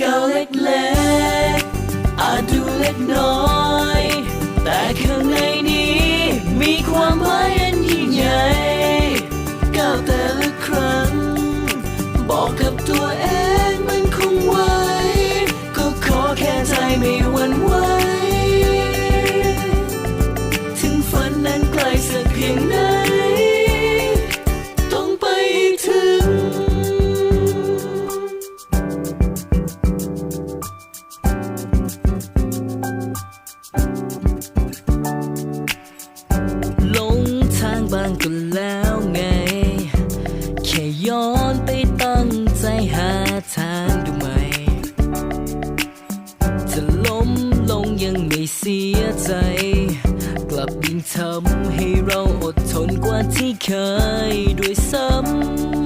ก็เล็กเล็กอาจดูเล็กน้อย แต่ข้างในนี้ มีความหมายอันยิ่งใหญ่ก้าวแต่ละครั้ง บอกกับตัวเองมันคงไว้ ก็ขอแค่ใจไม่ สียใจ กลับบินทำให้เราอดทนกว่าที่เคยด้วยซ้ำ